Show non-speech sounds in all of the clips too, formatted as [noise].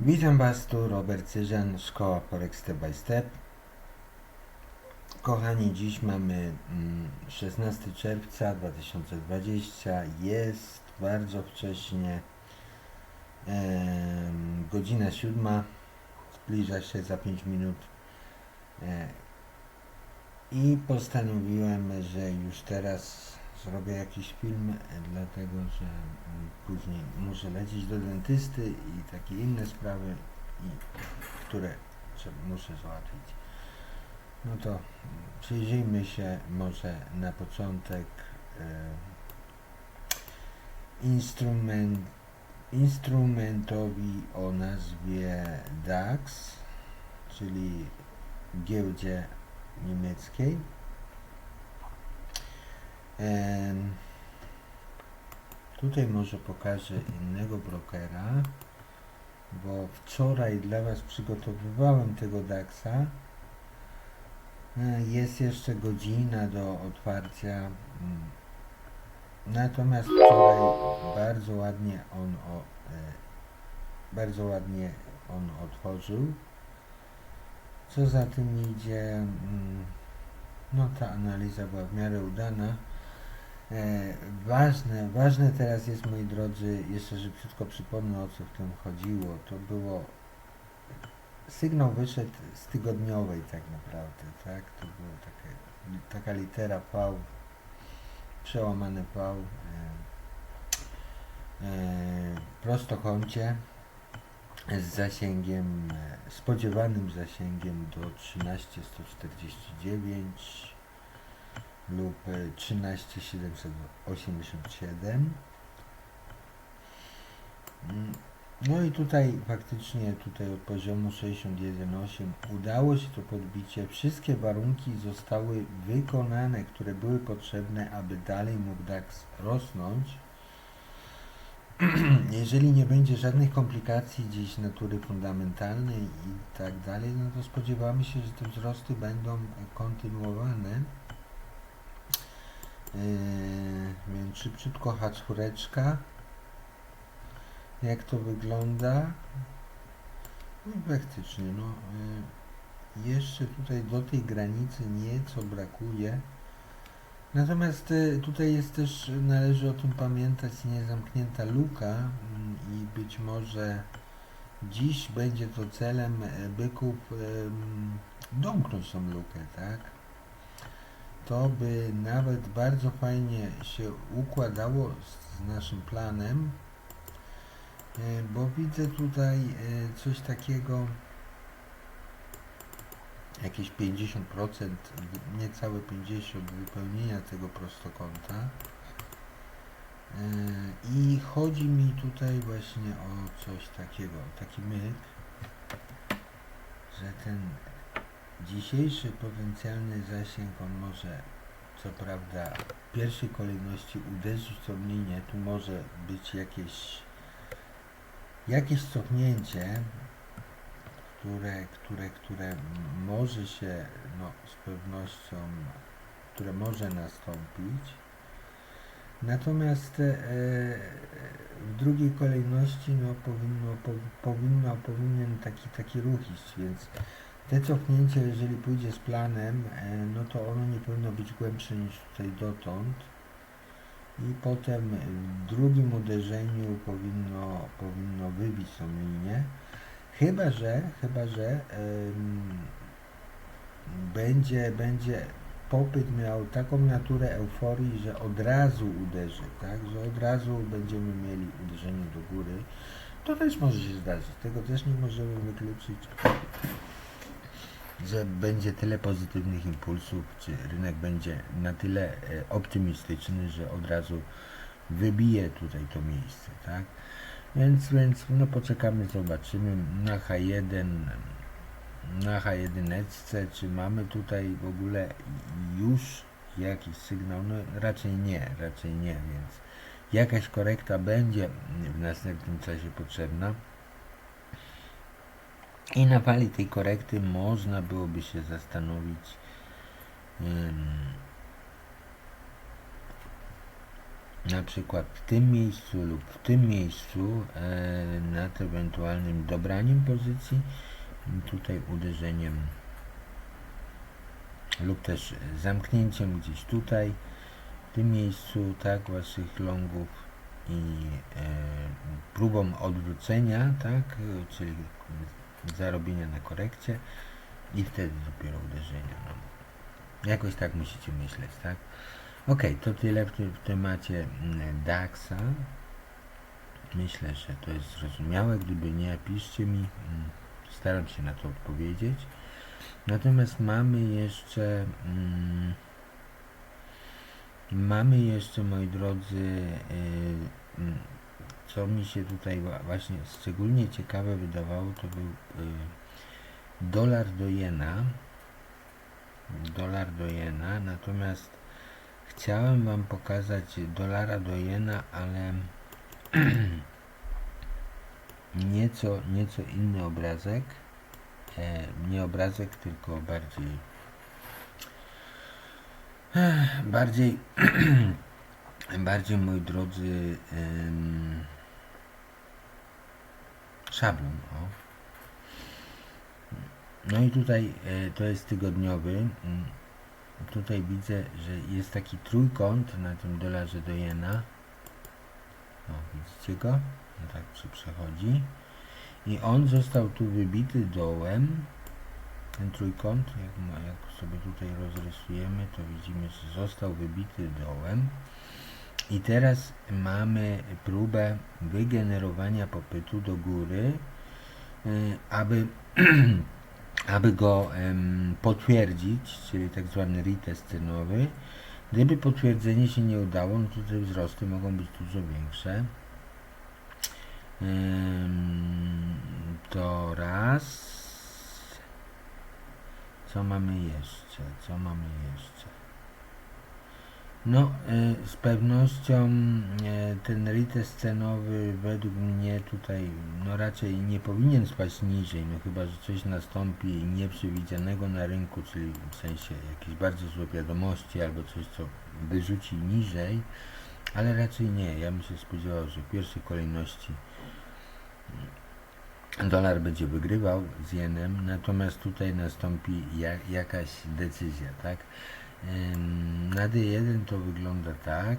Witam Was tu, Robert Cyżan, Szkoła Forex Step by Step. Kochani, dziś mamy mm, 16 czerwca 2020. Jest bardzo wcześnie. Godzina siódma. Zbliża się za 5 minut. E, I postanowiłem, że już teraz zrobię jakiś film, e, dlatego że mm, później muszę lecieć do dentysty i takie inne sprawy, i, które muszę załatwić. No to mm, przyjrzyjmy się może na początek e, instrument, instrumentowi o nazwie DAX, czyli giełdzie niemieckiej. Tutaj może pokażę innego brokera, bo wczoraj dla Was przygotowywałem tego DAXa. E, Jest jeszcze godzina do otwarcia. mm. Natomiast wczoraj bardzo ładnie on o, e, bardzo ładnie on otworzył. Co za tym idzie, mm, no ta analiza była w miarę udana. E, ważne, ważne teraz jest, moi drodzy, jeszcze szybciutko przypomnę o co w tym chodziło. To było, sygnał wyszedł z tygodniowej tak naprawdę, tak? To było takie, taka litera V, przełamane V, e, e, prostokącie z zasięgiem, e, spodziewanym zasięgiem do 13149 lub e, 13787. Mm, No i tutaj faktycznie tutaj od poziomu 61.8 udało się to podbicie. Wszystkie warunki zostały wykonane, które były potrzebne, aby dalej mógł DAX rosnąć. [clears throat] Jeżeli nie będzie żadnych komplikacji gdzieś natury fundamentalnej i tak dalej, no to spodziewamy się, że te wzrosty będą kontynuowane. Yy, więc szybciutko czwóreczka. Jak to wygląda? No praktycznie, no. Yy, jeszcze tutaj do tej granicy nieco brakuje. Natomiast y, tutaj jest też, należy o tym pamiętać, niezamknięta luka mm, i być może dziś będzie to celem e, byków domknąć tą lukę, tak? To by nawet bardzo fajnie się układało z, naszym planem, e, bo widzę tutaj e, coś takiego, jakieś 50%, wy- niecałe 50% wypełnienia tego prostokąta. E, I chodzi mi tutaj właśnie o coś takiego, taki myk, że ten dzisiejszy potencjalny zasięg, on może co prawda w pierwszej kolejności uderzyć w linię, tu może być jakieś jakieś cofnięcie, które, które, które może się, no z pewnością, które może nastąpić. Natomiast e, w drugiej kolejności no, powinno, po, powinno, powinien taki, taki ruch iść, więc te cofnięcie, jeżeli pójdzie z planem, e, no to ono nie powinno być głębsze niż tutaj dotąd. I potem w drugim uderzeniu powinno, powinno wybić tą linię. Chyba, że, chyba, że em, będzie, będzie popyt miał taką naturę euforii, że od razu uderzy, tak? Że od razu będziemy mieli uderzenie do góry. To też może się zdarzyć. Tego też nie możemy wykluczyć, że będzie tyle pozytywnych impulsów, czy rynek będzie na tyle e, optymistyczny, że od razu wybije tutaj to miejsce, tak? Więc, więc no poczekamy, zobaczymy na H1, na H1, czy mamy tutaj w ogóle już jakiś sygnał? No raczej nie, raczej nie, więc jakaś korekta będzie w następnym czasie potrzebna. I na fali tej korekty można byłoby się zastanowić, ym, na przykład w tym miejscu lub w tym miejscu e, nad ewentualnym dobraniem pozycji, tutaj uderzeniem lub też zamknięciem gdzieś tutaj, w tym miejscu, tak, waszych longów i e, próbą odwrócenia, tak, czyli zarobienia na korekcie i wtedy dopiero uderzenia. No. Jakoś tak musicie myśleć, tak? Ok, to tyle w, temacie mm, DAX-a. Myślę, że to jest zrozumiałe. Gdyby nie, piszcie mi. mm, Staram się na to odpowiedzieć. Natomiast mamy jeszcze mm, mamy jeszcze, moi drodzy, y, mm, co mi się tutaj właśnie szczególnie ciekawe wydawało, to był y, dolar do jena. Dolar do jena, natomiast chciałem Wam pokazać dolara do jena, ale [clears throat] nieco, nieco inny obrazek. E, nie obrazek, tylko bardziej bardziej [clears throat] bardziej moi drodzy szablon o. no i tutaj e, to jest tygodniowy. Mm, tutaj widzę, że jest taki trójkąt na tym dolarze do jena. O widzicie go? No tak się przechodzi. I on został tu wybity dołem. Ten trójkąt, jak, jak sobie tutaj rozrysujemy, to widzimy, że został wybity dołem. I teraz mamy próbę wygenerowania popytu do góry, y, aby, [clears throat] aby go potwierdzić, czyli tak zwany retest cenowy. Gdyby potwierdzenie się nie udało, no to te wzrosty mogą być dużo większe. To raz. Co mamy jeszcze? Co mamy jeszcze? No, y, z pewnością y, ten retest cenowy według mnie tutaj no raczej nie powinien spaść niżej, no chyba, że coś nastąpi nieprzewidzianego na rynku, czyli w sensie jakieś bardzo złe wiadomości albo coś, co wyrzuci niżej, ale raczej nie. Ja bym się spodziewał, że w pierwszej kolejności dolar będzie wygrywał z jenem, natomiast tutaj nastąpi ja, jakaś decyzja, tak? Na D1 to wygląda tak.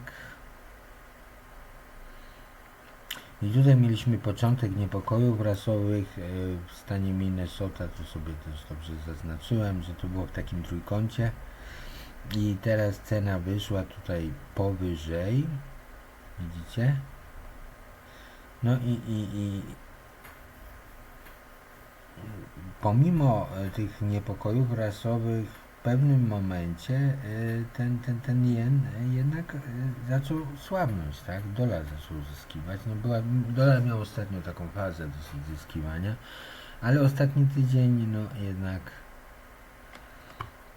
I tutaj mieliśmy początek niepokojów rasowych e, w stanie Minnesota, to sobie też dobrze zaznaczyłem, że to było w takim trójkącie. I teraz cena wyszła tutaj powyżej. Widzicie? No i, i, i pomimo e, tych niepokojów rasowych pewnym momencie e, ten, ten, ten jen e, jednak e, zaczął słabnąć, tak? Dolar zaczął zyskiwać. No była, dolar miał ostatnio taką fazę dosyć zyskiwania, ale ostatni tydzień no jednak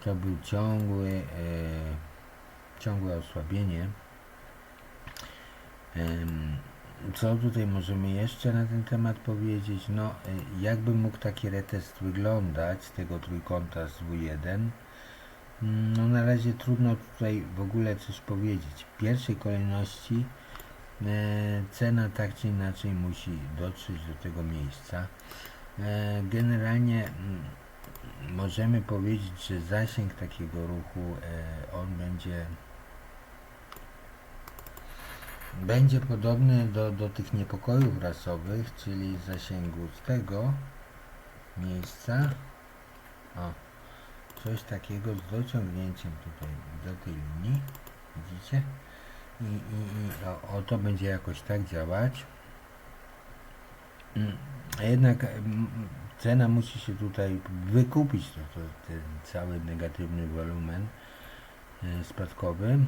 to był ciągły, e, ciągłe osłabienie. Em, co tutaj możemy jeszcze na ten temat powiedzieć? No, y, jakby mógł taki retest wyglądać tego trójkąta z W1? No, na razie trudno tutaj w ogóle coś powiedzieć. W pierwszej kolejności e, cena tak czy inaczej musi dotrzeć do tego miejsca. E, generalnie mm, możemy powiedzieć, że zasięg takiego ruchu e, on będzie będzie podobny do, do tych niepokojów rasowych, czyli zasięgu z tego miejsca. O, coś takiego z dociągnięciem tutaj do tej linii. Widzicie? I, i, i o, o to będzie jakoś tak działać. Mm, A jednak cena musi się tutaj wykupić to, to, ten cały negatywny wolumen e, spadkowy.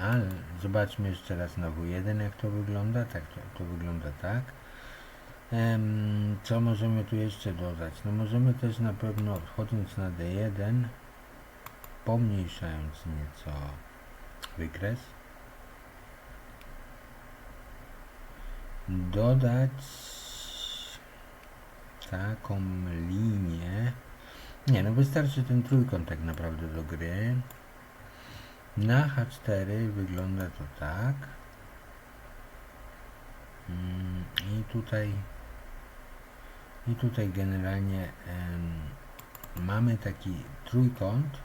Ale zobaczmy jeszcze raz na W1 jak to wygląda. Tak, to, to wygląda tak. Co możemy tu jeszcze dodać? No możemy też na pewno wchodząc na D1 pomniejszając nieco wykres dodać taką linię nie no wystarczy ten trójkąt tak naprawdę do gry na H4 wygląda to tak. Mm, I tutaj i tutaj generalnie mamy taki trójkąt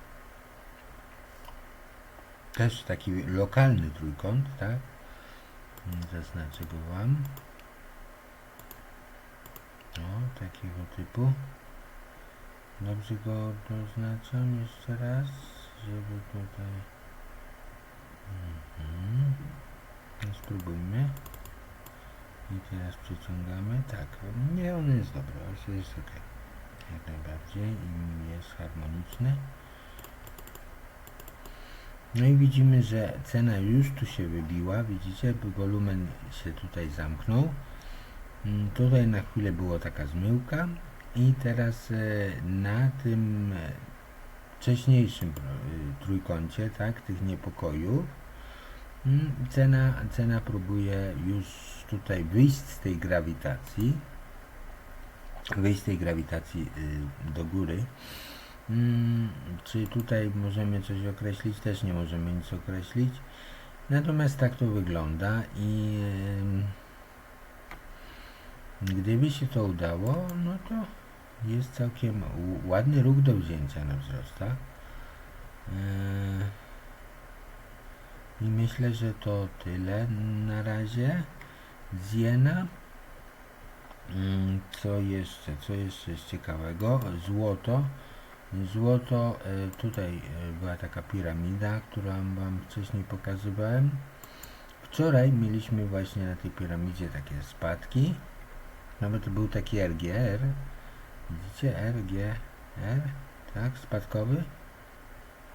też taki lokalny trójkąt, tak? Zaznaczę go Wam. O, takiego typu. Dobrze go oznaczam jeszcze raz, żeby tutaj... Mhm. No spróbujmy. I teraz przeciągamy. Tak, nie, on jest dobry, ale jest ok. Jak najbardziej i jest harmoniczny. No i widzimy, że cena już tu się wybiła, widzicie, wolumen się tutaj zamknął. Mm, Tutaj na chwilę była taka zmyłka i teraz e, na tym e, wcześniejszym e, trójkącie, tak, tych niepokojów, cena, cena próbuje już tutaj wyjść z tej grawitacji, wyjść z tej grawitacji y, do góry. Mm, czy tutaj możemy coś określić? Też nie możemy nic określić. Natomiast tak to wygląda i em, gdyby się to udało, no to jest całkiem ładny róg do wzięcia na wzrostach. I myślę, że to tyle na razie z jena. Mm, Co jeszcze? Co jeszcze jest ciekawego? Złoto. Złoto, e, tutaj e, była taka piramida, którą Wam wcześniej pokazywałem. Wczoraj mieliśmy właśnie na tej piramidzie takie spadki. Nawet był taki RGR. Widzicie? RGR, tak? Spadkowy.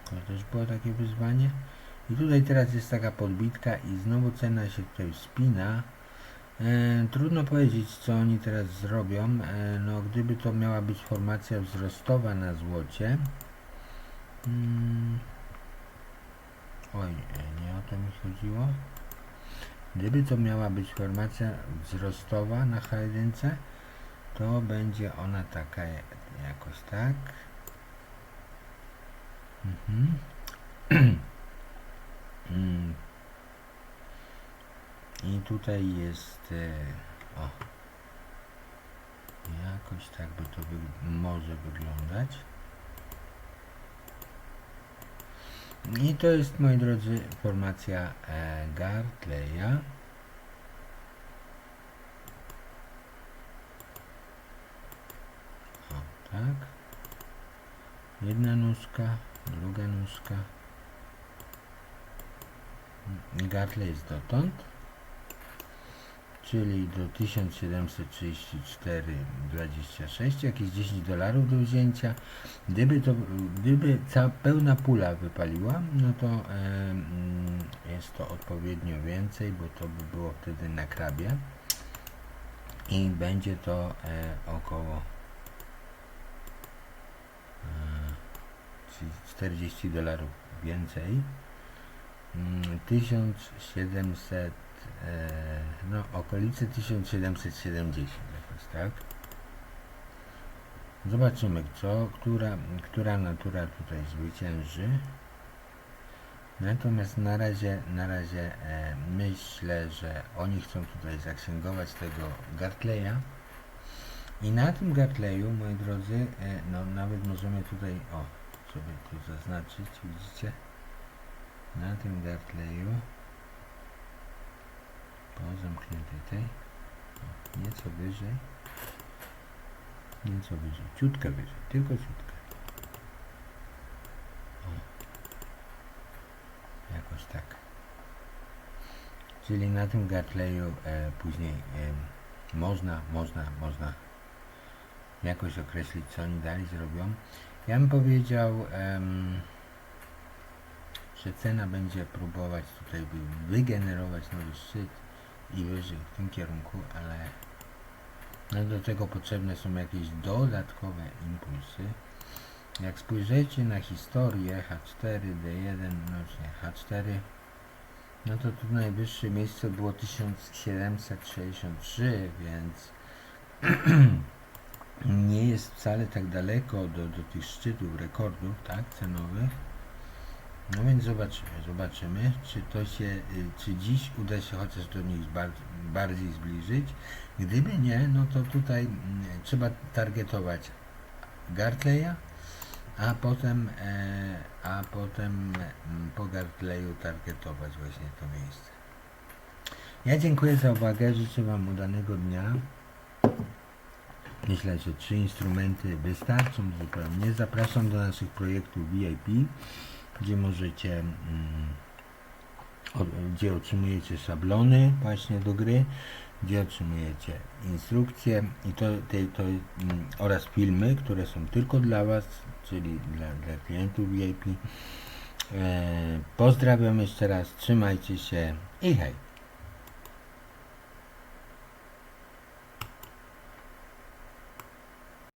To też było takie wyzwanie. I tutaj teraz jest taka podbitka i znowu cena się tutaj wspina. E, trudno powiedzieć, co oni teraz zrobią. E, no, gdyby to miała być formacja wzrostowa na złocie. Mm, oj, nie o to mi chodziło. Gdyby to miała być formacja wzrostowa na H1, to będzie ona taka ja- jakoś tak. Mhm. [clears throat] Mm. I tutaj jest e, o jakoś tak by to wy, może wyglądać. I to jest moi drodzy formacja e, Gartleya. O tak. Jedna nóżka, druga nóżka. Gartley jest dotąd czyli do 1734,26, jakieś 10 dolarów do wzięcia. Gdyby to, gdyby cała pełna pula wypaliła, no to e, jest to odpowiednio więcej, bo to by było wtedy na krabie i będzie to e, około e, czyli 40 dolarów więcej. Mm, 1700 e, no okolice 1770 jakoś tak? Zobaczymy co, która, która natura tutaj zwycięży. Natomiast na razie na razie e, myślę, że oni chcą tutaj zaksięgować tego Gartleya. I na tym Gartleyu, moi drodzy, e, no nawet możemy tutaj, o, sobie tu zaznaczyć, widzicie na tym Gartleyu po zamkniętej tej nieco wyżej. Nieco wyżej, ciutkę wyżej, tylko ciutkę. O. jakoś tak. Czyli na tym Gartleyu e, później e, można, można, można jakoś określić co oni dalej zrobią. Ja bym powiedział em, że cena będzie próbować tutaj wy- wygenerować nowy szczyt i wyżej w tym kierunku, ale no do tego potrzebne są jakieś dodatkowe impulsy. Jak spojrzycie na historię H4, D1, no nie, H4, no to tu najwyższe miejsce było 1763, więc [clears throat] nie jest wcale tak daleko do, do tych szczytów, rekordów, tak, cenowych. No więc zobaczymy, zobaczymy, czy to się, y, czy dziś uda się chociaż do nich bar- bardziej zbliżyć. Gdyby nie, no to tutaj mm, trzeba targetować Gartleya, a potem, e, a potem mm, po Gartleyu targetować właśnie to miejsce. Ja dziękuję za uwagę, życzę Wam udanego dnia. Myślę, że trzy instrumenty wystarczą zupełnie. Zapraszam do naszych projektów VIP, gdzie możecie, mm, gdzie otrzymujecie szablony właśnie do gry, gdzie otrzymujecie instrukcje i to, te, to mm, oraz filmy, które są tylko dla Was, czyli dla, dla klientów VIP. E, pozdrawiam jeszcze raz, trzymajcie się i hej!